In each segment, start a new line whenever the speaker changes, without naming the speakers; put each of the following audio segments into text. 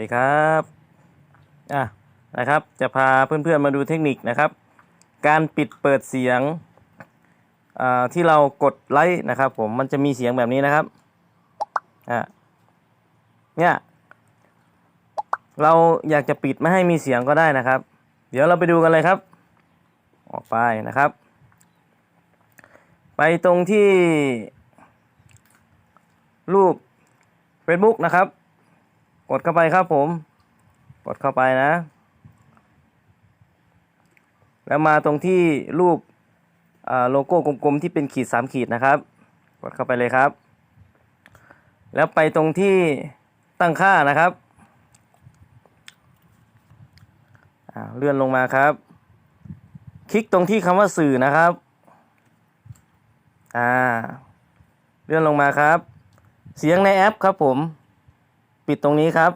ดีครับอะนะครับจะพาเพื่อนๆมาดูเทคนิคนะครับ การปิดเปิดเสียงที่เรากดไลค์นะครับผมมันจะมีเสียงแบบนี้นะครับอะเนี่ยเราอยากจะปิดไม่ให้มีเสียงก็ได้นะครับ เดี๋ยวเราไปดูกันเลยครับ ออกไปนะครับ ไปตรงที่รูป Facebook นะครับ กดเข้าไปครับผม กดเข้าไปนะ แล้วมาตรงที่รูปโลโก้กลมๆที่เป็นขีดสามขีดนะครับ กดเข้าไปเลยครับ แล้วไปตรงที่ตั้งค่านะครับเลื่อนลงมาครับ คลิกตรงที่คำว่าสื่อนะครับอ่าเลื่อนลงมาครับ เสียงในแอปครับผม ปิดตรงนี้ครับ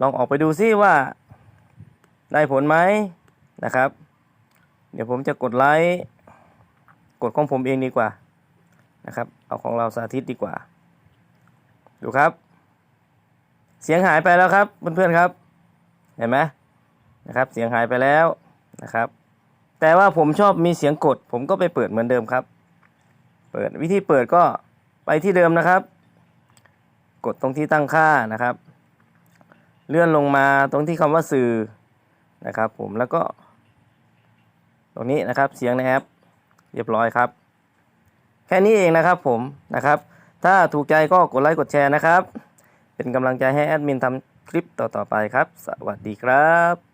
ลองออกไปดูซิว่า ได้ผลไหมนะครับ เดี๋ยวผมจะกดไลค์กดของผมเองดีกว่านะครับ เอาของเราสาธิตดีกว่า ดูครับ เสียงหายไปแล้วครับเพื่อนๆครับ เห็นไหมนะครับ เสียงหายไปแล้วนะครับ แต่ว่าผมชอบมีเสียงกด ผมก็ไปเปิดเหมือนเดิมครับ เปิดวิธีเปิดก็ไปที่เดิมนะครับ กดตรงที่ตั้งค่านะครับ เลื่อนลงมาตรงที่คำว่าสื่อนะครับ ผมแล้วก็ ตรงนี้นะครับเสียงในแอป เรียบร้อยครับ แค่นี้เองนะครับผมนะครับ ถ้าถูกใจก็กดไลค์กดแชร์นะครับ เป็นกำลังใจให้แอดมินทำคลิปต่อๆไปครับ สวัสดีครับ